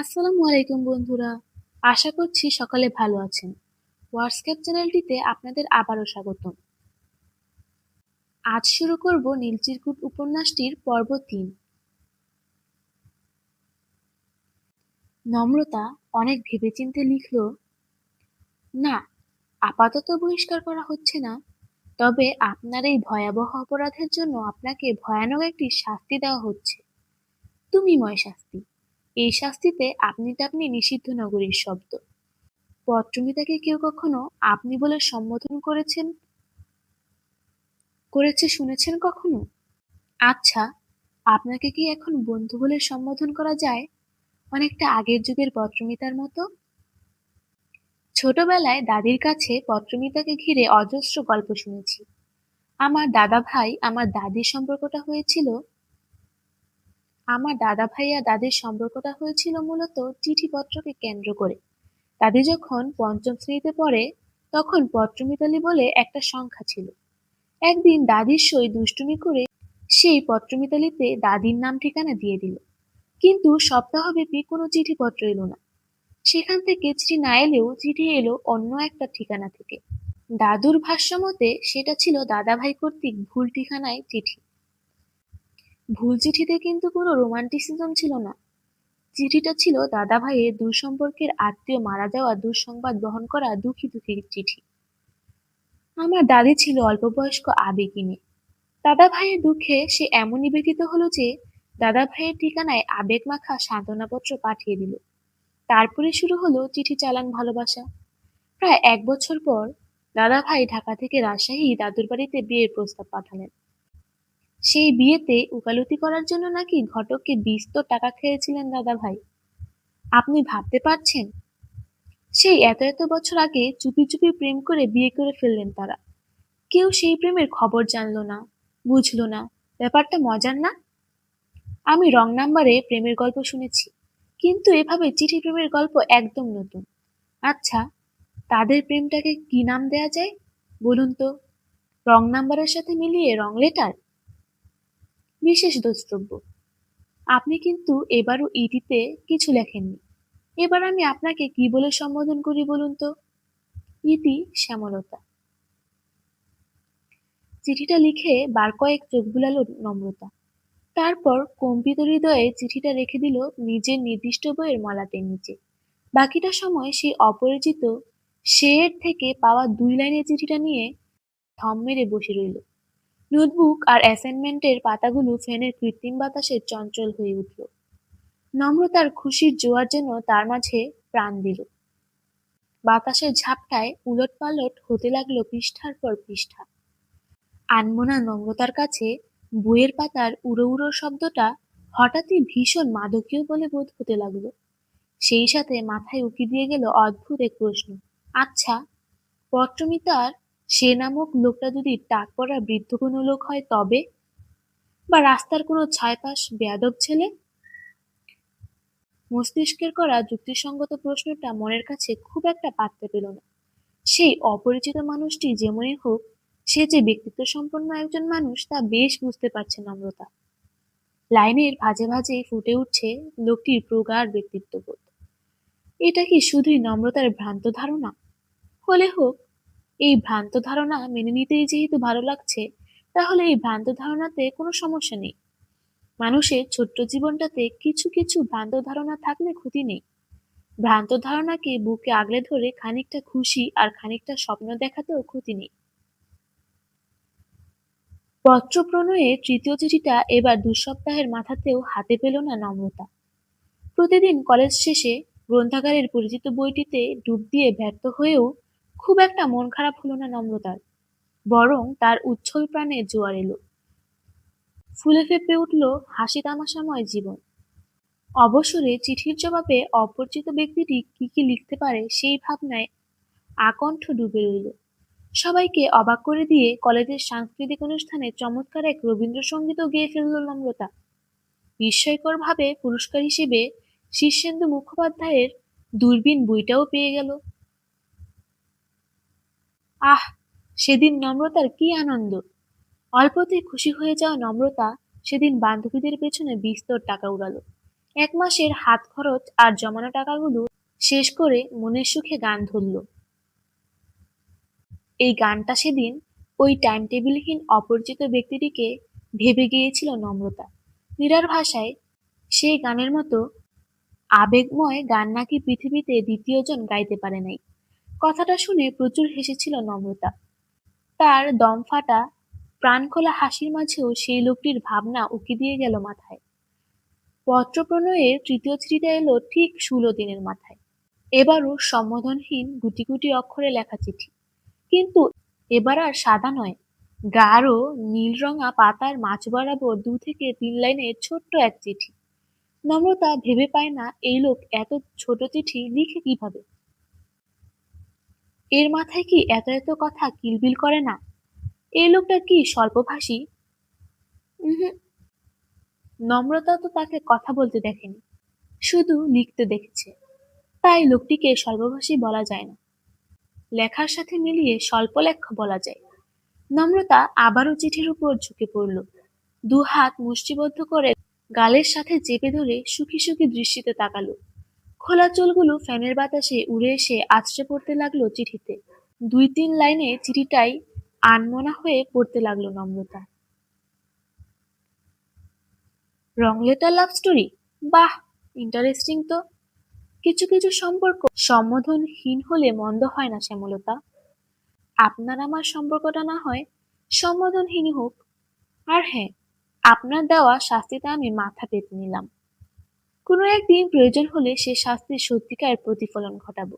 আসসালামু আলাইকুম বন্ধুরা। আশা করছি সকলে ভালো আছেন। হোয়াটসঅ্যাপ চ্যানেলটিতে আপনাদের আবারও স্বাগতম। আজ শুরু করব নীলচিরকুট উপন্যাসটির পর্ব তিন। নম্রতা অনেক ভেবেচিন্তে লিখল, না, আপাতত বহিষ্কার করা হচ্ছে না, তবে আপনার এই ভয়াবহ অপরাধের জন্য আপনাকে ভয়ানক একটি শাস্তি দেওয়া হচ্ছে। তুমিময় শাস্তি। এই শাস্তিতে আপনি টাপনি নিষিদ্ধ নগরীর শব্দ। পত্রমিতাকে কেউ কখনো আপনি বলে সম্বোধন করেছেন? করেছে শুনেছেন কখনো? আচ্ছা আপনাকে কি এখন বন্ধু বলে সম্বোধন করা যায়? অনেকটা আগের যুগের পত্রমিতার মতো? ছোটবেলায় দাদির কাছে পত্রমিতাকে ঘিরে অজস্র গল্প শুনেছি। আমার দাদা ভাই আমার দাদির সম্পর্কটা হয়েছিল আমার দাদা ভাই আর দাদির সম্পর্কটা হয়েছিল মূলত চিঠিপত্রকে কেন্দ্র করে। দাদি যখন পঞ্চম শ্রেণীতে পড়ে, তখন পত্রমিতালি বলে একটা সংখ্যা ছিল। একদিন দাদির সই দুষ্টুমি করে সেই পত্রমিতালিতে দাদির নাম ঠিকানা দিয়ে দিল। কিন্তু সপ্তাহব্যাপী কোনো চিঠিপত্র এলো না। সেখান থেকে চিঠি না এলেও চিঠি এলো অন্য একটা ঠিকানা থেকে। দাদুর ভাষ্যমতে সেটা ছিল দাদাভাই কর্তৃক ভুল ঠিকানায় চিঠি। ভুল চিঠিতে কিন্তু কোনো রোমান্টিসিজম ছিল না। চিঠিটা ছিল দাদা ভাইয়ের দুঃসম্পর্কের আত্মীয় মারা যাওয়া দুঃসংবাদ বহন করা দুঃখী দুঃখী চিঠি। আমার দাদি ছিল অল্প বয়স্ক আবেগিনী। দাদা ভাইয়ের দুঃখে সে এমন নিবেদিত হলো যে দাদা ভাইয়ের ঠিকানায় আবেগ মাখা সান্ত্বনাপত্র পাঠিয়ে দিল। তারপরে শুরু হলো চিঠি চালান ভালোবাসা। প্রায় এক বছর পর দাদা ভাই ঢাকা থেকে রাজশাহী দাদুর বাড়িতে বিয়ের প্রস্তাব পাঠালেন। সেই বিয়েতে উকালতি করার জন্য নাকি ঘটককে বিস্তর টাকা খেয়েছিলেন দাদা ভাই? আপনি ভাবতে পারছেন? সেই এত এত বছর আগে চুপি চুপি প্রেম করে বিয়ে করে ফেললেন তারা। কেউ সেই প্রেমের খবর জানলো না, বুঝলো না। ব্যাপারটা মজার না? আমি রং নাম্বারে প্রেমের গল্প শুনেছি, কিন্তু এভাবে চিঠি প্রেমের গল্প একদম নতুন। আচ্ছা তাদের প্রেমটাকে কি নাম দেয়া যায়? বলুন তো। রং নাম্বারের সাথে মিলিয়ে রং লেটার? বিশেষ দ্রষ্টব্য। আপনি কিন্তু এবারও ইডিতে কিছু লেখেননি। এবার আমি আপনাকে কি বলে সম্বোধন করি বলুন তো? ইতি শ্যামলতা। চিঠিটা লিখে বার কয়েক চোখ বুলালো নম্রতা। তারপর কম্পিত হৃদয়ে চিঠিটা রেখে দিল নিজের নির্দিষ্ট বইয়ের মলাটের নিচে। বাকিটা সময় সেই অপরিচিত শের থেকে পাওয়া দুই লাইনের চিঠিটা নিয়ে থম মেরে বসে রইল। নোটবুক আর অ্যাসাইনমেন্টের পাতাগুলো ফ্যানের কৃত্রিম বাতাসে চঞ্চল হয়ে উঠল। নম্রতার খুশির জোয়ার যেন তার মাঝে প্রাণ দিল। বাতাসের ঝাপটায় উলট পালট হতে লাগল পৃষ্ঠার পর পৃষ্ঠা। আনমোনা নম্রতার কাছে বইয়ের পাতার উড়ো উড়ো শব্দটা হঠাৎই ভীষণ মাদকীয় বলে বোধ হতে লাগল। সেই সাথে মাথায় উকি দিয়ে গেল অদ্ভুত এক প্রশ্ন। আচ্ছা পত্রমিতার সে নামক লোকটা যদি টাক পড়া বৃদ্ধ কোনো লোক হয়, তবে? বা রাস্তার কোনো ছায়পাশ বেয়াদব ছেলে? মস্তিষ্কের করা যুক্তিসঙ্গত প্রশ্নটা মনের কাছে খুব একটা পাত্তে পেল না। সেই অপরিচিত মানুষটি যেমনই হোক, সে যে ব্যক্তিত্ব সম্পন্ন একজন মানুষ, তা বেশ বুঝতে পারছে নম্রতা। লাইনের ভাজে ভাজে ফুটে উঠছে লোকটির প্রগাঢ় ব্যক্তিত্ববোধ। এটা কি শুধুই নম্রতার ভ্রান্ত ধারণা? হলে হোক এই ভ্রান্ত ধারণা মেনে নিতেই যেহেতু ভালো লাগছে, তাহলে এই ভ্রান্ত ধারণাতে কোনো সমস্যা নেই। মানুষের ছোট্ট জীবনটাতে কিছু কিছু ভ্রান্ত ধারণা থাকলে ক্ষতি নেই। ভ্রান্ত ধারণাকে বুকে আগলে ধরে খানিকটা খুশি আর খানিকটা স্বপ্ন দেখাতেও ক্ষতি নেই। পত্র প্রণয়ের তৃতীয় চিঠিটা এবার দু সপ্তাহের মাথাতেও হাতে পেল না নম্রতা। প্রতিদিন কলেজ শেষে গ্রন্থাগারের পরিচিত বইটিতে ডুব দিয়ে ব্যর্থ হয়েও খুব একটা মন খারাপ হলো না নম্রতার, বরং তার উচ্ছল প্রাণে জোয়ার এলো। ফুলে ফেপে উঠল হাসি তামাশাময় জীবন। অবসরে চিঠির জবাবে অপরিচিত ব্যক্তিটি কি কি লিখতে পারে সেই ভাবনায় আকণ্ঠ ডুবে রইল। সবাইকে অবাক করে দিয়ে কলেজের সাংস্কৃতিক অনুষ্ঠানে চমৎকার এক রবীন্দ্রসঙ্গীতও গেয়ে ফেলল নম্রতা। বিস্ময়করভাবে পুরস্কার হিসেবে শীর্ষেন্দু মুখোপাধ্যায়ের দূরবীন বইটাও পেয়ে গেল। আহ, সেদিন নম্রতার কি আনন্দ? অল্পতে খুশি হয়ে যাওয়া নম্রতা সেদিন বান্ধবীদের পেছনে বিস্তর টাকা উড়ালো। এক মাসের হাত খরচ আর জমানো টাকাগুলো শেষ করে মনের সুখে গান ধরল। এই গানটা সেদিন ওই টাইম টেবিলহীন অপরিচিত ব্যক্তিটিকে ভেবে গিয়েছিল নম্রতা। মীরার ভাষায় সেই গানের মতো আবেগময় গান নাকি পৃথিবীতে দ্বিতীয়জন গাইতে পারে নাই। কথাটা শুনে প্রচুর হেসেছিল নম্রতা। তার দম ফাটা, প্রাণখোলা হাসির মাঝেও সেই লোকটির ভাবনা উকি দিয়ে গেল মাথায়। পত্র প্রণয়ের তৃতীয় চিঠিটা এলো ঠিক ষোলো দিনের মাথায়। এবারও সম্বোধনহীন গুটি গুটি অক্ষরে লেখা চিঠি। কিন্তু এবার আর সাদা নয়, গাঢ় নীল রঙা পাতার মাছ বরাবর দু থেকে তিন লাইনের ছোট্ট এক চিঠি। নম্রতা ভেবে পায় না এই লোক এত ছোট চিঠি লিখে কীভাবে? এর মাথায় কি এত এত কথা কিলবিল করে না? এই লোকটা কি স্বল্পভাষী? নম্রতা তো তাকে কথা বলতে দেখেনি শুধু লিখতে দেখেছে। তাই লোকটিকে স্বল্পভাষী বলা যায় না। লেখার সাথে মিলিয়ে স্বল্প লেখা বলা যায়। নম্রতা আবারও চিঠির উপর ঝুঁকে পড়ল। দু হাত মুষ্টিবদ্ধ করে গালের সাথে চেপে ধরে সুখী সুখী দৃষ্টিতে তাকালো। খোলা চুলগুলো ফ্যানের বাতাসে উড়ে এসে আছড়ে পড়তে লাগল চিঠিতে। দুই তিন লাইনে চিঠিটাই আনমনা হয়ে পড়তে লাগল Namrata. Wrong letter love story বাহ ইন্টারেস্টিং তো। কিছু কিছু সম্পর্ক সম্বোধনহীন হলে মন্দ হয় না শ্যামলতা। আপনার আমার সম্পর্কটা না হয় সম্বোধনহীনই হোক। আর হ্যাঁ আপনার দেওয়া শাস্তিতে আমি মাথা পেতে নিলাম। কোনো একদিন প্রয়োজন হলে সে শাস্তির সত্যিকার প্রতিফলন ঘটাবো।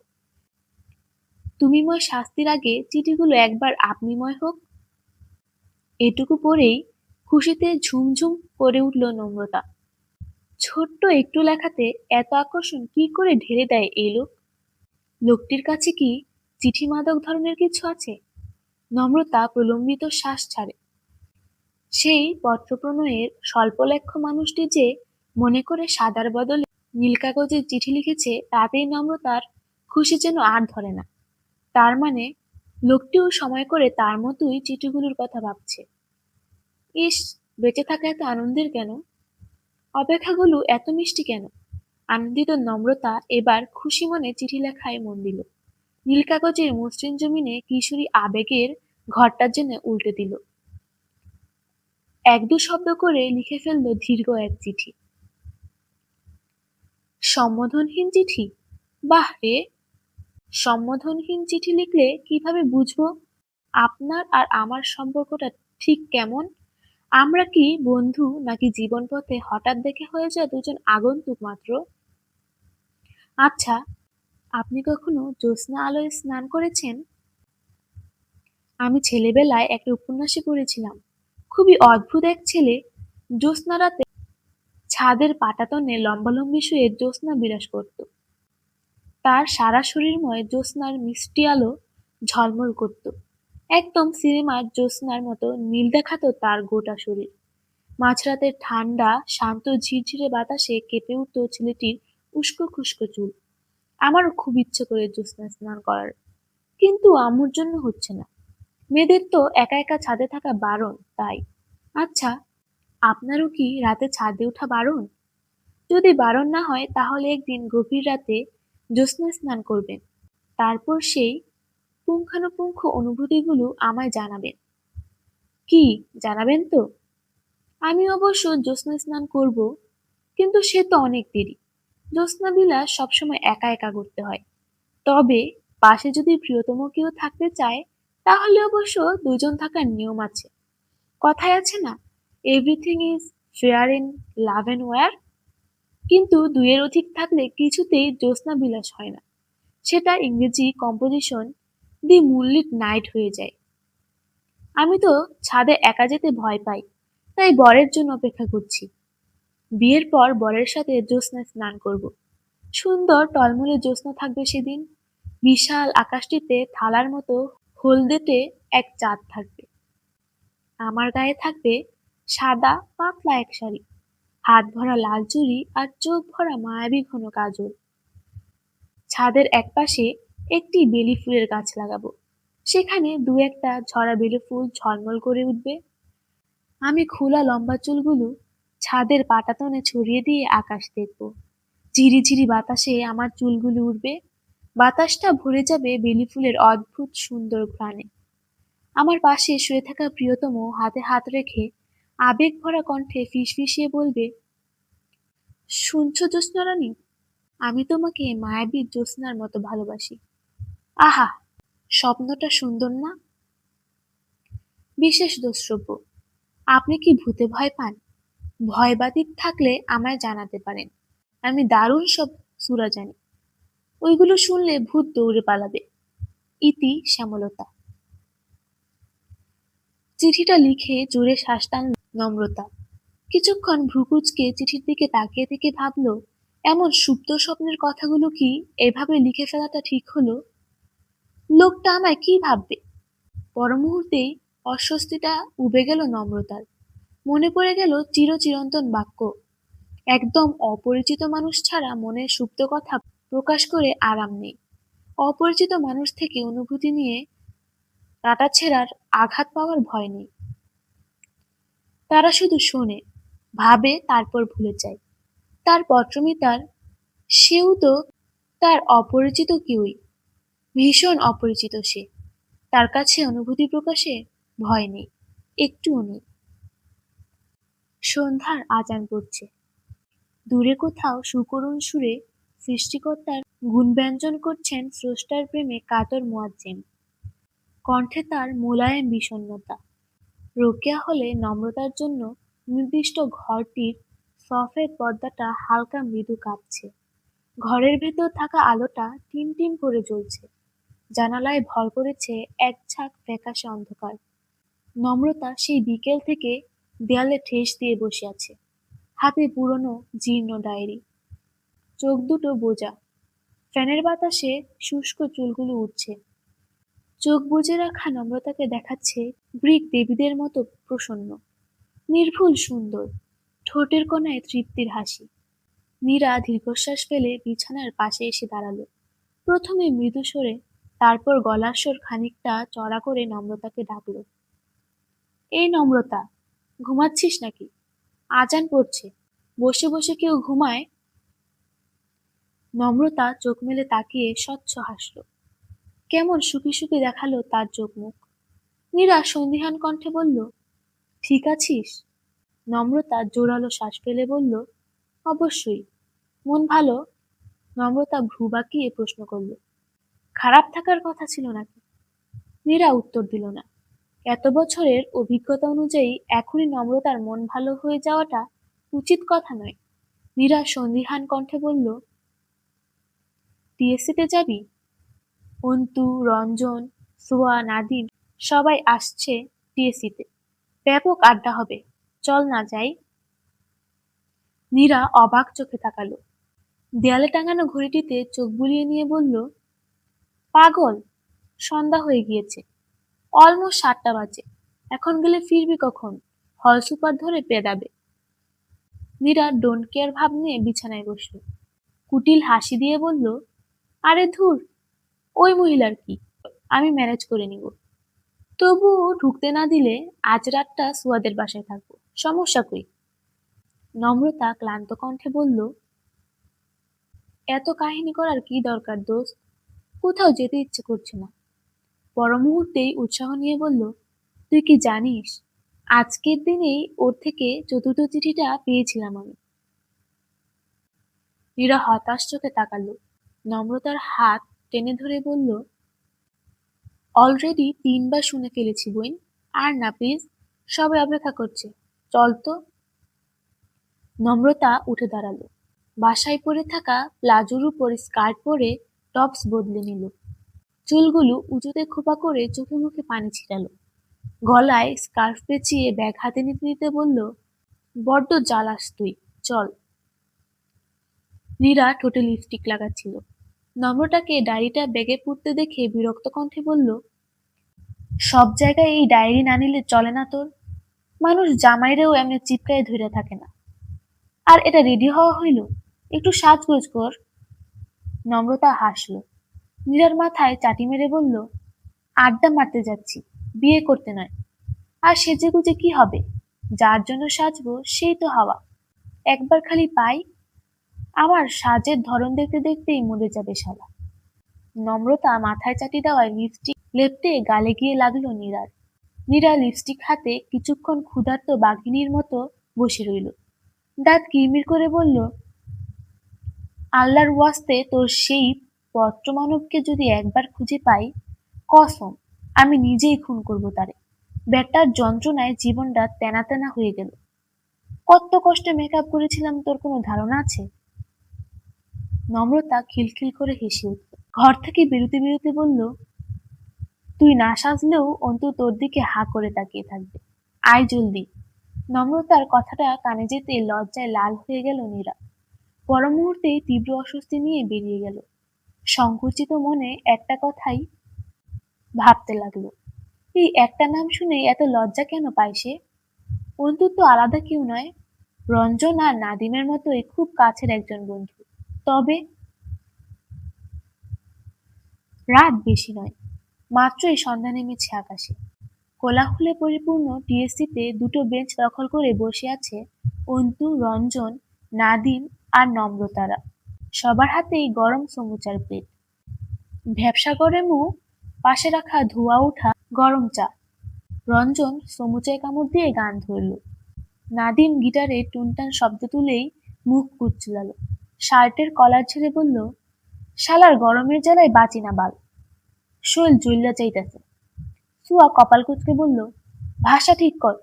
তুমিময় শাস্তির আগে চিঠিগুলো একবার আপনিময় হোক। এটুকু পরেই খুশিতে ঝুমঝুম করে উঠল নম্রতা। ছোট্ট একটু লেখাতে এত আকর্ষণ কি করে ঢেলে দেয় এই লোক? লোকটির কাছে কি চিঠি মাদক ধরনের কিছু আছে? নম্রতা প্রলম্বিত শ্বাস ছাড়ে। সেই পত্রপ্রণয়ের স্বল্পলেখ্য মানুষটি যে মনে করে সাদার বদলে নীল কাগজে চিঠি লিখেছে তাতেই নম্রতার খুশি যেন আর ধরে না। তার মানে লোকটিও সময় করে তার মতোই চিঠিগুলোর কথা ভাবছে। ইস, বেঁচে থাকা এত আনন্দের কেন? অপেক্ষাগুলো এত মিষ্টি কেন? আনন্দিত নম্রতা এবার খুশি মনে চিঠি লেখায় মন দিল। নীল কাগজের মসৃণ জমিনে কিশোরী আবেগের ঘরটার জন্য উল্টে দিল। এক দু শব্দ করে লিখে ফেলল দীর্ঘ এক চিঠি। সম্বোধনহীন চিঠি? বাহ রে। সম্বোধনহীন চিঠি লিখলে কীভাবে বুঝব? আপনার আর আমার সম্পর্কটা ঠিক কেমন? আমরা কি বন্ধু নাকি জীবন পথে হঠাৎ দেখে হয়ে যায় দুজন আগন্তুক মাত্র? আচ্ছা আপনি কখনো জ্যোৎস্না আলোয় স্নান করেছেন? আমি ছেলেবেলায় একটা উপন্যাসে পড়েছিলাম। খুবই অদ্ভুত এক ছেলে জ্যোৎস্না রাতে ছাদের পাটাতনে লম্বালম্বি শুয়ে জ্যোৎস্না বিরাজ করত। তার সারা শরীরময় জ্যোৎস্নার মিষ্টি আলো ঝলমল করত। একদম সিনেমার জ্যোৎস্নার মতো নীল দেখাতো তার গোটা শরীর। মাঝরাতের ঠান্ডা, শান্ত, ঝিরঝিরে বাতাসে কেঁপে উঠত ছেলেটির উস্কো খুস্কো চুল। আমারও খুব ইচ্ছে করে জ্যোৎস্না স্নান করার। কিন্তু আমুর জন্য হচ্ছে না। মেয়েদের তো একা একা ছাদে থাকা বারণ, তাই। আচ্ছা আপনারও কি রাতে ছাদে ওঠা বারণ? যদি বারণ না হয়, তাহলে একদিন গভীর রাতে জ্যোৎস্না স্নান করবেন। তারপর সেই পুঙ্খানুপুঙ্খ অনুভূতিগুলো আমায় জানাবেন। কি, জানাবেন তো? আমি অবশ্য জ্যোৎস্না স্নান করব, কিন্তু সে তো অনেক দেরি। জ্যোৎস্না বিলাস সবসময় একা একা করতে হয়। তবে পাশে যদি প্রিয়তম কেউ থাকতে চায়, তাহলে অবশ্য দুজন থাকার নিয়ম আছে। কথায় আছে না everything is fair in love and war কিন্তু দুইয়ের অধিক থাকলে কিছুতেই জ্যোৎস্না বিলাস হয় না। সেটা ইংরেজি কম্পোজিশন দি মুনলিট নাইট হয়ে যায়। আমি তো ছাদে একা যেতে ভয় পাই, তাই বরের জন্য অপেক্ষা করছি। বিয়ের পর বরের সাথে জ্যোৎস্না স্নান করব। সুন্দর টলমলে জ্যোৎস্না থাকবে সেদিন। বিশাল আকাশটিতে থালার মতো হলদেটে এক চাঁদ থাকবে। আমার গায়ে থাকবে সাদা, পাতলা এক শাড়ি। হাত ভরা লাল চুড়ি আর চোখ ভরা মায়াবী ঘন কাজল। ছাদের একপাশে একটি বেলি ফুলের গাছ লাগাবো। সেখানে দু একটা ঝরা বেলি ফুল ঝলমল করে উঠবে। আমি খোলা লম্বা চুলগুলো ছাদের পাটাতনে ছড়িয়ে দিয়ে আকাশ দেখব। ঝিরিঝিরি বাতাসে আমার চুলগুলো উড়বে। বাতাসটা ভরে যাবে বেলি ফুলের অদ্ভুত সুন্দর ঘ্রাণে। আমার পাশে শুয়ে থাকা প্রিয়তম হাতে হাত রেখে আবেগ ভরা কণ্ঠে ফিসফিসিয়ে বলবে, শুনছো জ্যোৎস্নারানী? আমি তোমাকে মায়াবী জ্যোৎস্নার মতো ভালোবাসি। আহা, স্বপ্নটা সুন্দর না? বিশেষ দ্রষ্টব্য আপনি কি ভূতে ভয় পান? ভয়বাদী থাকলে আমায় জানাতে পারেন। আমি দারুণ সব সুরা জানি। ওইগুলো শুনলে ভূত দৌড়ে পালাবে। ইতি শ্যামলতা। চিঠিটা লিখে জোরে শ্বাস টান নম্রতা। কিছুক্ষণ ভ্রুকুচকে চিঠির দিকে তাকিয়ে থেকে ভাবল, এমন সুপ্ত স্বপ্নের কথাগুলো কি এভাবে লিখে ফেলাটা ঠিক হলো? লোকটা আমায় কি ভাববে? পর মুহূর্তেই অস্বস্তিটা উবে গেল নম্রতার। মনে পড়ে গেল চিরচিরন্তন বাক্য। একদম অপরিচিত মানুষ ছাড়া মনের সুপ্ত কথা প্রকাশ করে আরাম নেই। অপরিচিত মানুষ থেকে অনুভূতি নিয়ে ছেঁড়ার আঘাত পাওয়ার ভয় নেই। তারা শুধু শোনে, ভাবে, তারপর ভুলে যায়। তার পত্রমিতার, সেও তো তার অপরিচিত কেউই, ভীষণ অপরিচিত সে। তার কাছে অনুভূতি প্রকাশে ভয় নেই, একটুও নেই। সন্ধ্যার আজান পড়ছে। দূরে কোথাও সুকরুণ সুরে সৃষ্টিকর্তার গুণব্যঞ্জন করছেন স্রষ্টার প্রেমে কাতর মোয়াজ্জেম কণ্ঠে তার মোলায়েম বিষণ্নতা রোকেয়া হলে নম্রতার জন্য নির্দিষ্ট ঘরটির সফেদ পর্দাটা হালকা মৃদু কাঁপছে। ঘরের ভেতর থাকা আলোটা টিম টিম করে জ্বলছে। জানালায় ভর করেছে এক ঝাঁক ফ্যাকাশে অন্ধকার। নম্রতা সেই বিকেল থেকে দেয়ালে ঠেস দিয়ে বসে আছে। হাতে পুরনো জীর্ণ ডায়েরি। চোখ দুটো বোঝা। ফ্যানের বাতাসে শুষ্ক চুলগুলো উঠছে চোখ বুজে রাখা নম্রতাকে দেখাচ্ছে গ্রিক দেবীদের মতো প্রসন্ন। নির্ভুল সুন্দর, ঠোঁটের কোনায় তৃপ্তির হাসি। নীরা দীর্ঘশ্বাস ফেলে বিছানার পাশে এসে দাঁড়াল। প্রথমে মৃদু সরে তারপর গলার স্বর খানিকটা চড়া করে নম্রতাকে ডাকল। এই নম্রতা, ঘুমাচ্ছিস নাকি? আজান পড়ছে, বসে বসে কেউ ঘুমায়? নম্রতা চোখ মেলে তাকিয়ে স্বচ্ছ হাসল। কেমন সুখী সুখী দেখাল তার চোখ মুখ। নীরা সন্দিহান কণ্ঠে বলল, ঠিক আছিস? নম্রতা জোরালো শ্বাস ফেলে বলল, অবশ্যই। মন ভালো? নম্রতা ভ্রু বাঁকিয়ে প্রশ্ন করল, খারাপ থাকার কথা ছিল নাকি? নীরা উত্তর দিল না, এত বছরের অভিজ্ঞতা অনুযায়ী এখনই নম্রতার মন ভালো হয়ে যাওয়াটা উচিত কথা নয়। মীরা সন্দিহান কণ্ঠে বলল, টিএসসিতে যাবি? অন্তু, রঞ্জন, সোয়া নাদিম সবাই আসছে টিএসসিতে। ব্যাপক আড্ডা হবে। চল না যাই। নীরা অবাক চোখে তাকালো। দেয়ালে টাঙানো ঘড়িটিতে চোখ বুলিয়ে নিয়ে বলল, পাগল, সন্ধ্যা হয়ে গিয়েছে। অলমোস্ট সাতটা বাজে। এখন গেলে ফিরবি কখন? হল সুপার ধরে পেদাবে মীরা ডোন্ট কেয়ার ভাব নিয়ে বিছানায় বসল। কুটিল হাসি দিয়ে বলল, আরে ধুর ওই মহিলার কি? আমি ম্যানেজ করে নিব। তবুও ঢুকতে না দিলে আজ রাতটা সুয়াদের বাসায় থাকব। সমস্যা কই? নম্রতা ক্লান্ত কণ্ঠে বলল, এত কাহিনী করার কি দরকার দোস্ত? কোথাও যেতে ইচ্ছে করছে না। পর মুহূর্তেই উৎসাহ নিয়ে বলল, তুই কি জানিস, আজকের দিনেই ওর থেকে চতুর্থ চিঠিটা পেয়েছিলাম আমি। মীরা হতাশ চোখে তাকালো। নম্রতার হাত টেনে ধরে বলল, অলরেডি তিনবার শুনে ফেলেছি বইন। আর না প্লিজ সবাই অপেক্ষা করছে। চল তো। নম্রতা উঠে দাঁড়াল। বাসায় পরে থাকা প্লাজোর উপর স্কার্ট পরে টপস বদলে নিল। চুলগুলো উঁচুতে খোপা করে চোখে মুখে পানি ছিটালো। গলায় স্কার্ফ পেঁচিয়ে ব্যাগ হাতে নিতে নিতে বলল, বড্ড জ্বালাস তুই, চল। নীরা ঠোঁটে লিপস্টিক লাগাচ্ছিল। নম্রটাকে ডায়েরিটা ব্যাগে পুড়তে দেখে বিরক্ত কণ্ঠে বলল, সব জায়গায় এই ডায়েরি না নিলে চলে না তোর। মানুষ জামাইরেও এমনি চিপকায় ধরে থাকে না। আর এটা রেডি হওয়া হইল? একটু সাজগোজ কর। নম্রতা হাসল। মীরার মাথায় চাটি মেরে বলল, আড্ডা মারতে যাচ্ছি, বিয়ে করতে নয়। আর সেজে গুজে কি হবে? যার জন্য সাজবো সেই তো হাওয়া। একবার খালি পাই আমার সাজের ধরন দেখতে দেখতেই মরে যাবে শালা। নম্রতা মাথায় চাটি দেওয়ায় লিপস্টিক লেপটে গালে গিয়ে লাগল নীরার নীরা লিপস্টিক হাতে কিছুক্ষণ ক্ষুধার্ত বাঘিনীর মতো বসে রইল। দাঁত কিরমির করে বলল, আল্লাহর ওয়াস্তে তোর সেই পত্রমানবকে যদি একবার খুঁজে পাই, কসম, আমি নিজেই খুন করব তারে। ব্যাটার যন্ত্রণায় জীবনটা তেনা তেনা হয়ে গেল। কত কষ্টে মেকআপ করেছিলাম তোর কোনো ধারণা আছে? নম্রতা খিলখিল করে হেসে উঠল ঘর থেকে বেরোতে বেরোতে বলল, তুই না সাজলেও অন্তু তোর দিকে হা করে তাকিয়ে থাকবে। আয় জলদি। নম্রতার কথাটা কানে যেতে লজ্জায় লাল হয়ে গেল নীরা। পর মুহূর্তে তীব্র অস্বস্তি নিয়ে বেরিয়ে গেল। সংকুচিত মনে একটা কথাই ভাবতে লাগল, এই একটা নাম শুনে এত লজ্জা কেন পায় সে? অন্তু তো আলাদা কেউ নয়। রঞ্জন আর নাদিমের মতোই খুব কাছের একজন বন্ধু। রাত বেশি নয় মাত্রই সন্ধ্যা নেমেছে আকাশে। কোলাহলে পরিপূর্ণ টিএসসিতে দুটো বেঞ্চ দখল করে বসে আছে অন্তু, রঞ্জন, নাদিম আর নম্রতারা। সবার হাতেই গরম সমুচার প্লেট। ভ্যাবসা করে মুখ, পাশে রাখা ধোয়া ওঠা গরম চা। রঞ্জন সমুচায় কামড় দিয়ে গান ধরল। নাদিম গিটারে টুনটান শব্দ তুলেই মুখ কুচলাল। শার্টের কলার ছেড়ে বলল শালার গরমের জ্বালায় বাঁচি না বাল। শৈল জ্বললা চাইতেছে। সুয়া কপাল কুচকে বলল, ভাষা ঠিক কর,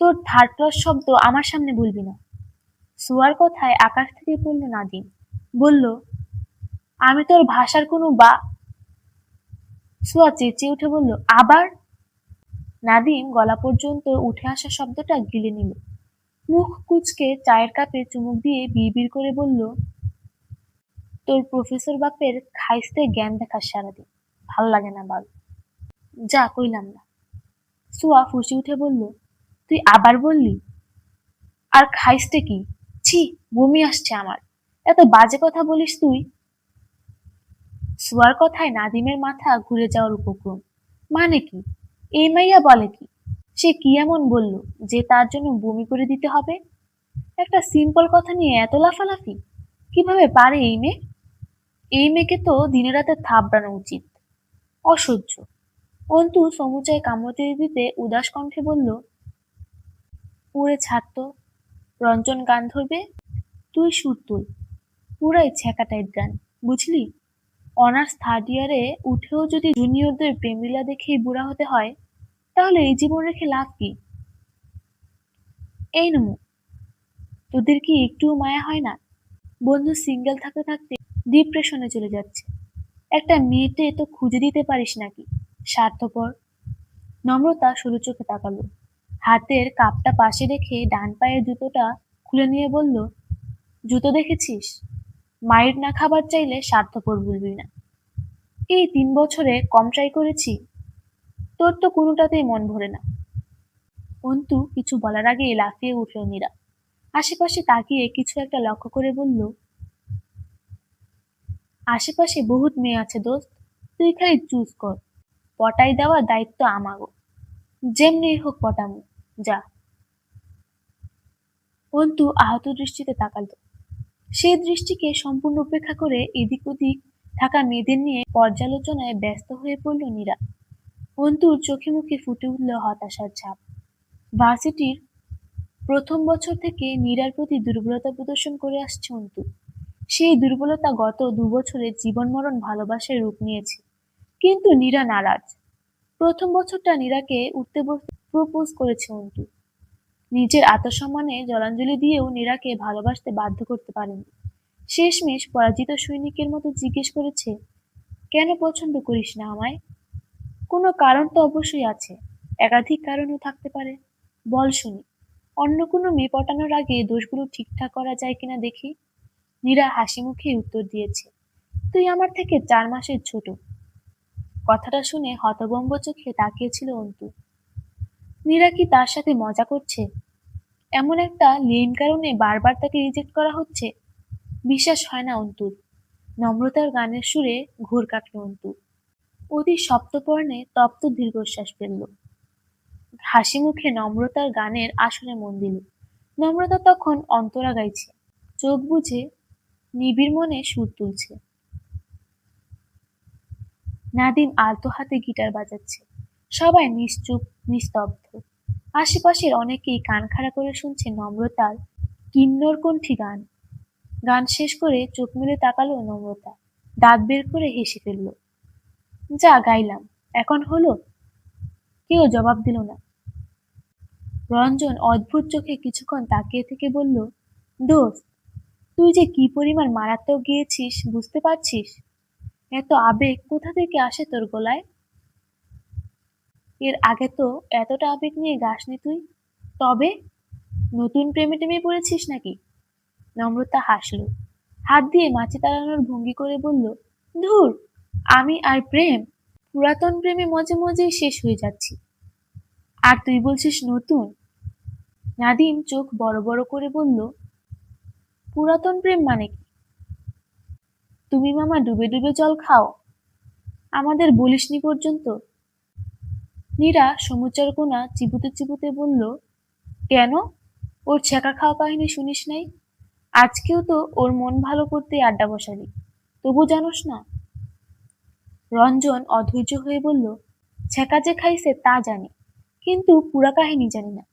তোর থার্ড শব্দ আমার সামনে বলবি না। সুয়ার কথায় আকাশ থেকে পড়ল নাদিম। বলল, আমি তোর ভাষার কোনো বা সুয়া চেঁচিয়ে উঠে বলল, আবার? নাদিম গলা পর্যন্ত উঠে আসা শব্দটা গিলে নিল। মুখ কুচকে চায়ের কাপে চুমুক দিয়ে বিড়বিড় করে বলল, তোর প্রফেসর বাপের খাইস্তে জ্ঞান দেখার সারাদিন। ভালো লাগে না বাল। যা, কইলাম না। সুয়া ফুসি উঠে বলল, তুই আবার বললি? আর খাইস্তে কি? ছি, বমি আসছে আমার। এত বাজে কথা বলিস তুই? সুয়ার কথায় নাদিমের মাথা ঘুরে যাওয়ার উপক্রম। মানে কি? এই মাইয়া বলে কি? সে কি এমন বলল যে তার জন্য বমি করে দিতে হবে? একটা সিম্পল কথা নিয়ে এত লাফালাফি, কীভাবে পারে এই মেয়ে? এই মেয়েকে তো দিনে রাতে থাবড়ানো উচিত। অসহ্য। অন্তু সমুচায় কামড়তে দিতে উদাস কণ্ঠে বলল উড়ে ছাড়ত রঞ্জন গান ধরবে? তুই সুর তুল। পুরাই ছ্যাঁকা টাইপ গান, বুঝলি? অনার্স থার্ড ইয়ারে উঠেও যদি জুনিয়রদের প্রেমিলা দেখেই বুড়া হতে হয় তাহলে এই জীবন রেখে লাভ কি? এই নমু। তোদের কি একটুও মায়া হয় না? বন্ধু সিঙ্গেল থাকতে থাকতে ডিপ্রেশনে চলে যাচ্ছে। একটা মেয়েটে তো খুঁজে দিতে পারিস নাকি? স্বার্থপর। নম্রতা সরু চোখে তাকালো। হাতের কাপটা পাশে রেখে ডান পায়ের জুতোটা খুলে নিয়ে বলল, জুতো দেখেছিস? মায়ের না খাবার চাইলে স্বার্থপর বলবি না। এই তিন বছরে কম ট্রাই করেছি। তোর তো কোনোটাতেই মন ভরে না। অন্তু কিছু বলার আগে লাফিয়ে উঠল নীরা আশেপাশে তাকিয়ে কিছু একটা লক্ষ্য করে বলল, আশেপাশে বহুত মেয়ে আছে দোস্ত, তুই খালি চুজ কর। পটাই দেওয়ার দায়িত্ব আমাগো। যেমনি হোক পটামু, যা। অন্তু আহত দৃষ্টিতে তাকালো। সেই দৃষ্টিকে সম্পূর্ণ উপেক্ষা করে এদিক ওদিক থাকা মেয়েদের নিয়ে পর্যালোচনায় ব্যস্ত হয়ে পড়ল নীরা অন্তুর চোখে মুখে ফুটে উঠল হতাশার ছাপ। ভার্সিটির প্রথম বছর থেকে নীরার প্রতি দুর্বলতা প্রদর্শন করে আসছে অন্তু। সেই দুর্বলতা গত দু বছরে জীবন মরণ ভালোবাসায় রূপ নিয়েছে। কিন্তু নীরা নারাজ। প্রথম বছরটা নীরাকে উঠতে বসতে প্রপোজ করেছে অন্তু। নিজের আত্মসম্মানে জলাঞ্জলি দিয়েও নীরাকে ভালোবাসতে বাধ্য করতে পারেনি। শেষমেশ পরাজিত সৈনিকের মতো জিজ্ঞেস করেছে, কেন পছন্দ করিস না আমায়? কোনো কারণ তো অবশ্যই আছে। একাধিক কারণও থাকতে পারে। বল শুনি, অন্য কোনো মেয়ে পটানোর আগে দোষগুলো ঠিকঠাক করা যায় কিনা দেখি? নীরা হাসি মুখে উত্তর দিয়েছে, তুই আমার থেকে চার মাসের ছোট। কথাটা শুনে হতবম্ব চোখে তাকিয়েছিল অন্তু। নীরা কি তার সাথে মজা করছে? এমন একটা লেম কারণে বারবার তাকে রিজেক্ট করা হচ্ছে? বিশ্বাস হয় না অন্তুর। নম্রতার গানের সুরে ঘোর কাটল অন্তু। অতি সপ্তপর্ণে তপ্ত দীর্ঘশ্বাস ফেলল। হাসি মুখে নম্রতার গানের আসনে মন দিল। নম্রতা তখন অন্তরা গাইছে। চোখ বুঝে নিবিড় মনে সুর তুলছে। নাদিম আলতো হাতে গিটার বাজাচ্ছে। সবাই নিশ্চুপ, নিস্তব্ধ। আশেপাশের অনেকেই কান খাড়া করে শুনছে নম্রতার কিন্নর কণ্ঠী গান। গান শেষ করে চোখ মেলে তাকালো নম্রতা। দাঁত বের করে হেসে ফেলল। যা গাইলাম, এখন হলো? কেউ জবাব দিল না। রঞ্জন অদ্ভুত চোখে কিছুক্ষণ তাকিয়ে থেকে বলল, দোস্ত, তুই যে কি পরিমাণ মারাত্মক গিয়েছিস, বুঝতে পারছিস? এত আবেগ কোথা থেকে আসে তোর গলায়? এর আগে তো এতটা আবেগ নিয়ে গাসনি তুই, তবে নতুন প্রেমে টেমে পড়েছিস নাকি? নম্রতা হাসল, হাত দিয়ে মাছি তাড়ানোর ভঙ্গি করে বলল, ধুর আমি আর প্রেম, পুরাতন প্রেমে মজে মজে শেষ হয়ে যাচ্ছি। আর তুই বলছিস নতুন? নাদিম চোখ বড় বড় করে বলল, পুরাতন প্রেম মানে কি? তুমি মামা ডুবে ডুবে জল খাও, আমাদের বলিসনি পর্যন্ত? নীরা সমুচার কোনা চিবুতে চিবুতে বলল, কেন? ওর ছেঁকা খাওয়া কাহিনী শুনিস নাই? আজকেও তো ওর মন ভালো করতে আড্ডা বসালি, তবু জানোস না রঞ্জন অধৈর্য হয়ে বলল ছেঁকা যে খাইছে তা জানি, কিন্তু পুরা কাহিনী জানি না।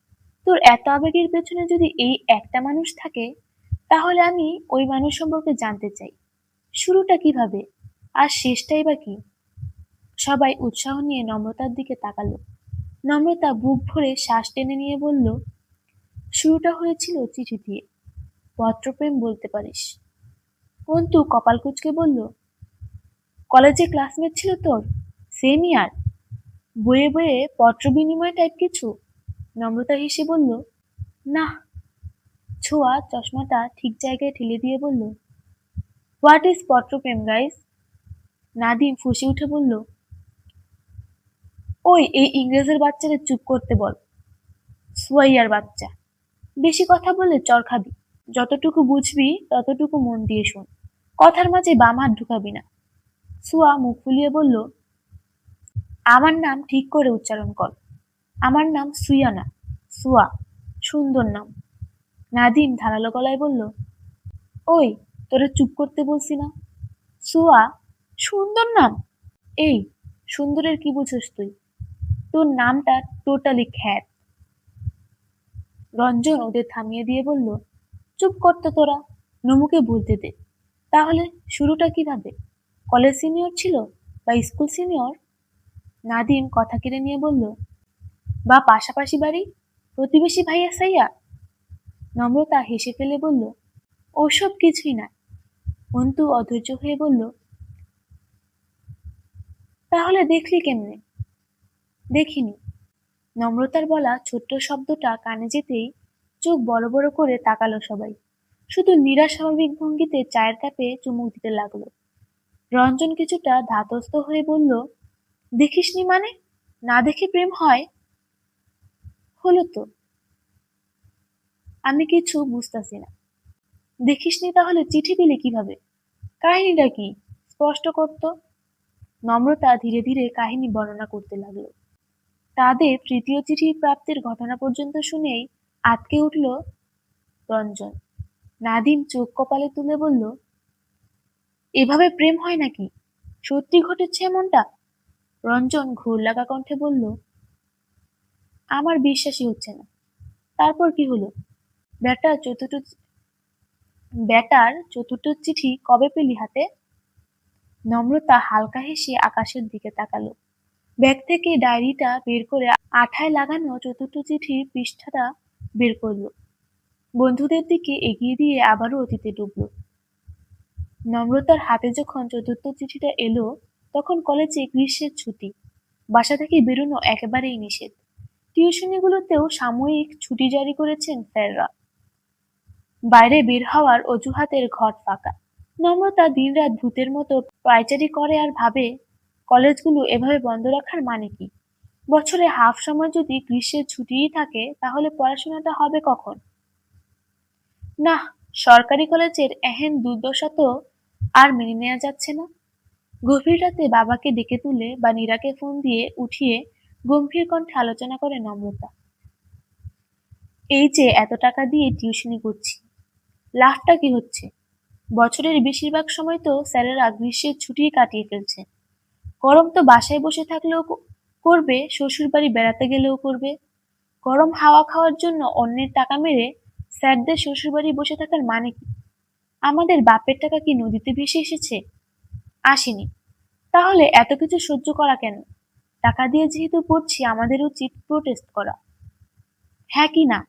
তোর এত আবেগের পেছনে যদি এই একটা মানুষ থাকে, তাহলে আমি ওই মানুষ সম্পর্কে জানতে চাই। শুরুটা কীভাবে? আর শেষটাই বা কি? সবাই উৎসাহ নিয়ে নম্রতার দিকে তাকালো। নম্রতা বুক ভরে শ্বাস টেনে নিয়ে বলল, শুরুটা হয়েছিল চিঠি দিয়ে। পত্রপ্রেম বলতে পারিস। অন্তু কপাল কুচকে বলল কলেজে ক্লাসমেট ছিল তোর? সেম ইয়ার বইয়ে বইয়ে পত্র বিনিময় টাইপ কিছু? নম্রতা হেসে বলল, না। ছোঁয়া চশমাটা ঠিক জায়গায় ঠেলে দিয়ে বলল হোয়াট ইজ পত্র প্রেম গাইস নাদিম ফুসে উঠে বলল, ওই এই ইংরেজের বাচ্চাদের চুপ করতে বল। সুয়াইয়ার বাচ্চা। বেশি কথা বলে চর খাবি। যতটুকু বুঝবি ততটুকু মন দিয়ে শোন। কথার মাঝে বাম হাত ঢুকাবি না। সুয়া মুখ ফুলিয়ে বলল, আমার নাম ঠিক করে উচ্চারণ কর। আমার নাম সুয়ানা, সুয়া, সুন্দর নাম। নাদিম ধারালো গলায় বলল, ওই, তোরা চুপ করতে বলছি না। সুয়া, সুন্দর নাম? এই, সুন্দরের কি বুঝোস তুই? তোর নামটা টোটালি খ্যাত। রঞ্জন ওদের থামিয়ে দিয়ে বলল, চুপ করতো তোরা, নমুকে বলতে দে। তাহলে শুরুটা কীভাবে? কলেজ সিনিয়র ছিল বা স্কুল সিনিয়র? নাদিম কথা কেড়ে নিয়ে বলল, বা পাশাপাশি বাড়ি? প্রতিবেশী ভাইয়া সাইয়া? নম্রতা হেসে ফেলে বলল, ওসব কিছুই না। অন্তু অধৈর্য হয়ে বলল, তাহলে দেখলি কেমনে? দেখিনি। নম্রতার বলা ছোট্ট শব্দটা কানে যেতেই চোখ বড় বড় করে তাকালো সবাই। শুধু নিরাস্বাভাবিক ভঙ্গিতে চায়ের কাপে চুমুক দিতে লাগল। রঞ্জন কিছুটা ধাতস্থ হয়ে বলল, দেখিসনি মানে? না দেখে প্রেম হয়? হলো তো। আমি কিছু বুঝতেছি না। দেখিসনি তাহলে চিঠি দিলে কীভাবে? কাহিনীটা কি? স্পষ্ট করত? নম্রতা ধীরে ধীরে কাহিনী বর্ণনা করতে লাগল। তাদের তৃতীয় চিঠি প্রাপ্তির ঘটনা পর্যন্ত শুনেই আটকে উঠল রঞ্জন। নাদিম চোখ কপালে তুলে বলল এভাবে প্রেম হয় নাকি? সত্যি ঘটেছে এমনটা? রঞ্জন ঘোর লাগা কণ্ঠে বলল, আমার বিশ্বাসই হচ্ছে না। তারপর কি হলো? ব্যাটার চতুর্থ ব্যাটার চতুর্থ চিঠি কবে পেলি হাতে? নম্রতা হালকা হেসে আকাশের দিকে তাকালো। ব্যাগ থেকে ডায়েরিটা বের করে আঠায় লাগানো চতুর্থ চিঠির পৃষ্ঠাটা বের করল। বন্ধুদের দিকে এগিয়ে দিয়ে আবারও অতীতে ডুবল। নম্রতার হাতে যখন চতুর্থ চিঠিটা এলো, তখন কলেজে গ্রীষ্মের ছুটি। বাসা থেকে বেরোনো একেবারেই নিষেধ। টিউশনিগুলোতেও সাময়িক ছুটি জারি করেছেন স্যাররা বাইরে বের হওয়ার অজুহাতের ঘট ফাঁকা। নম্রতা দিনরাত ভূতের মতো পায়চারি করে আর ভাবে, কলেজগুলো এভাবে বন্ধ রাখার মানে কি? বছরে হাফ সময় যদি গ্রীষ্মের ছুটিই থাকে, তাহলে পড়াশোনাটা হবে কখন? না সরকারি কলেজের এহেন দুর্দশা তো আর মেনে নেওয়া যাচ্ছে না। গভীর রাতে বাবাকে ডেকে তুলে বা নীরাকে ফোন দিয়ে উঠিয়ে গম্ভীর কণ্ঠে আলোচনা করে নম্রতা। এই যে এত টাকা দিয়ে টিউশনি করছি, লাভটা কি হচ্ছে? বছরের বেশিরভাগ সময় তো স্যারেরা গ্রীষ্মের ছুটি কাটিয়ে ফেলছে। গরম তো বাসায় বসে থাকলেও করবে শ্বশুর বাড়ি বেড়াতে গেলেও করবে। গরম হাওয়া খাওয়ার জন্য অন্যের টাকা মেরে স্যারদের শ্বশুর বাড়ি বসে থাকার মানে কি? আমাদের বাপের টাকা কি নদীতে ভেসে এসেছে? আসেনি। তাহলে এত কিছু সহ্য করা কেন? টাকা দিয়ে যেহেতু পড়ছি আমাদের উচিত প্রোটেস্ট করা। হ্যাঁ কি না?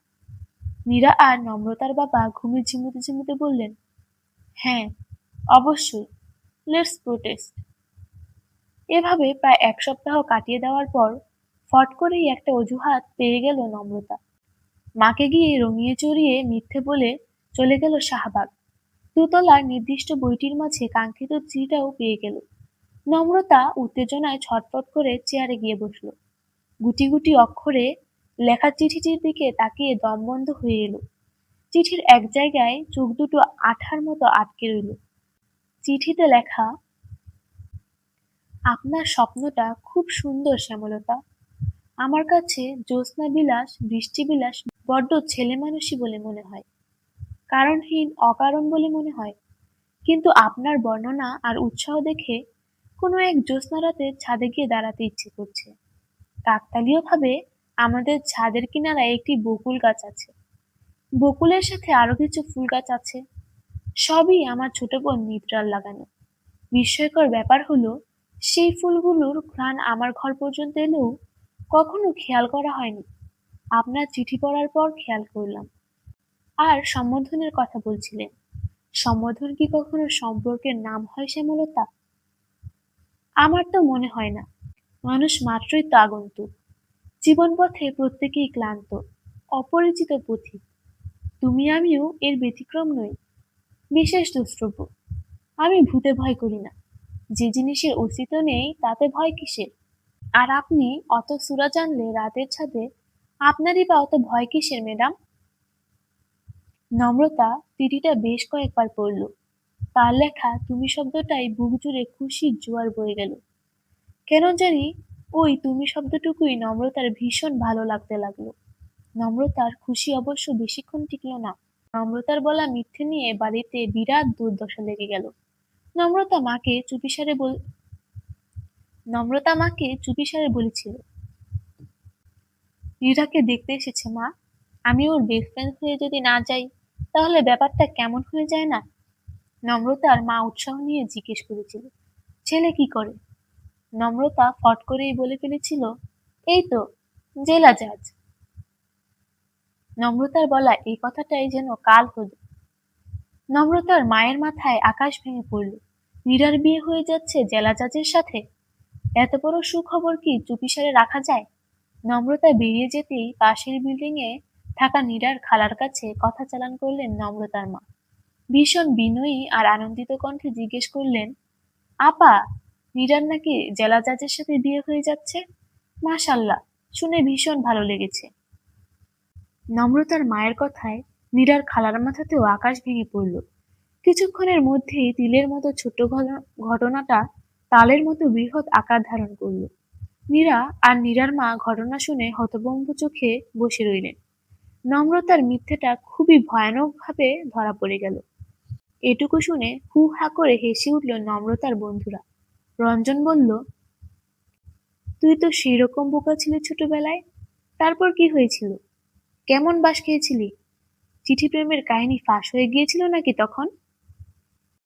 মীরা আর নম্রতার বাবা ঘুমে ঝিমুতে ঝিমুতে বললেন হ্যাঁ অবশ্যই লেটস প্রোটেস্ট এভাবে প্রায় এক সপ্তাহ কাটিয়ে দেওয়ার পর ফট করেই একটা অজুহাত পেয়ে গেল নম্রতা। মাকে গিয়ে রঙিয়ে চড়িয়ে মিথ্যে বলে চলে গেল শাহবাগ। দোতলার নির্দিষ্ট বইটির মাঝে কাঙ্ক্ষিত চিঠিটাও পেয়ে গেল। নম্রতা উত্তেজনায় ছটফট করে চেয়ারে গিয়ে বসল। গুটি গুটি অক্ষরে লেখা চিঠিটির দিকে তাকিয়ে দম বন্ধ হয়ে এলো। চিঠির এক জায়গায় চোখ দুটো আঠার মতো আটকে রইল। চিঠিতে লেখা, আপনার স্বপ্নটা খুব সুন্দর শ্যামলতা। আমার কাছে জ্যোৎস্না বিলাস বৃষ্টি বিলাস বড্ড ছেলে মানুষই বলে মনে হয়। কারণহীন, অকারণ বলে মনে হয়। কিন্তু আপনার বর্ণনা আর উৎসাহ দেখে কোনো এক জ্যোৎস্না রাতে ছাদে গিয়ে দাঁড়াতে ইচ্ছে করছে। কাকতালীয়ভাবে আমাদের ছাদের কিনারায় একটি বকুল গাছ আছে। বকুলের সাথে আরও কিছু ফুল গাছ আছে। সবই আমার ছোট বোন নিদ্রার লাগানো। বিস্ময়কর ব্যাপার হলো, সেই ফুলগুলোর ঘ্রাণ আমার ঘর পর্যন্ত এলেও কখনো খেয়াল করা হয়নি। আপনার চিঠি পড়ার পর খেয়াল করলাম। আর সম্বোধনের কথা বলছিলেন। সম্বোধন কি কখনো সম্পর্কের নাম হয় শ্যামলতা? আমার তো মনে হয় না। মানুষ মাত্রই তো আগন্তুক। জীবন পথে প্রত্যেকেই ক্লান্ত, অপরিচিত পথিক তুমি আমিও এর ব্যতিক্রম নই, বিশেষ দুষ্টব্য আমি ভূতে ভয় করি না। যে জিনিসের অস্তিত্ব নেই, তাতে ভয় কিসের? আর আপনি অত সুরা জানলে রাতের ছাদে আপনারই বা অত ভয় কিসের, ম্যাডাম? নম্রতা চিঠিটা বেশ কয়েকবার পড়ল। তার লেখা তুমি শব্দটাই বুক জুড়ে খুশির জোয়ার বয়ে গেল। কেন জানি ওই তুমি শব্দটুকুই নম্রতার ভীষণ ভালো লাগতে লাগল। নম্রতার খুশি অবশ্য বেশিক্ষণ টিকল না। নম্রতার বলা মিথ্যে নিয়ে বাড়িতে বিরাট দুর্দশা লেগে গেল। নম্রতা মাকে চুপিসারে বল নম্রতা মাকে চুপিসারে বলেছিল রিরাকে দেখতে এসেছে মা। আমি ওর বেস্ট ফ্রেন্ড হয়ে যদি না যাই তাহলে ব্যাপারটা কেমন হয়ে যায় না? নম্রতার মা উৎসাহ নিয়ে জিজ্ঞেস করেছিল। ছেলে কি করে? নম্রতা ফট করেই বলে ফেলেছিল, এই তো, জেলা জাজ। নম্রতার বলা এই কথাটাই যেন কাল হলো। নম্রতার মায়ের মাথায় আকাশ ভেঙে পড়ল। মীরার বিয়ে হয়ে যাচ্ছে জেলা জাজের সাথে? এত বড় সুখবর কি চুপিসারে রাখা যায়? নম্রতা বেরিয়ে যেতেই পাশের বিল্ডিং এ থাকা নীরার খালার কাছে কথা চালান করলেন নম্রতার মা। ভীষণ বিনয়ী আর আনন্দিত কণ্ঠে জিজ্ঞেস করলেন, আপা নীরার নাকি জেলা জাজের সাথে বিয়ে হয়ে যাচ্ছে? মাশাল্লাহ, শুনে ভীষণ ভালো লেগেছে। নম্রতার মায়ের কথায় নীরার খালার মাথাতেও আকাশ ভেঙে পড়ল। কিছুক্ষণের মধ্যেই তিলের মতো ঘটনা- ঘটনাটা তালের মতো বৃহৎ আকার ধারণ করল। নীরা আর নীরার মা ঘটনা শুনে হতভম্ব চোখে বসে রইলেন। নম্রতার মিথ্যেটা খুবই ভয়ানকভাবে ধরা পড়ে গেল। এটুকু শুনে হু হা করে হেসে উঠল নম্রতার বন্ধুরা। রঞ্জন বলল, তুই তো সেই রকম বোকা ছিলি ছোটবেলায়। তারপর কি হয়েছিল? কেমন বাস খেয়েছিলি? চিঠি প্রেমের কাহিনী ফাঁস হয়ে গিয়েছিল নাকি তখন?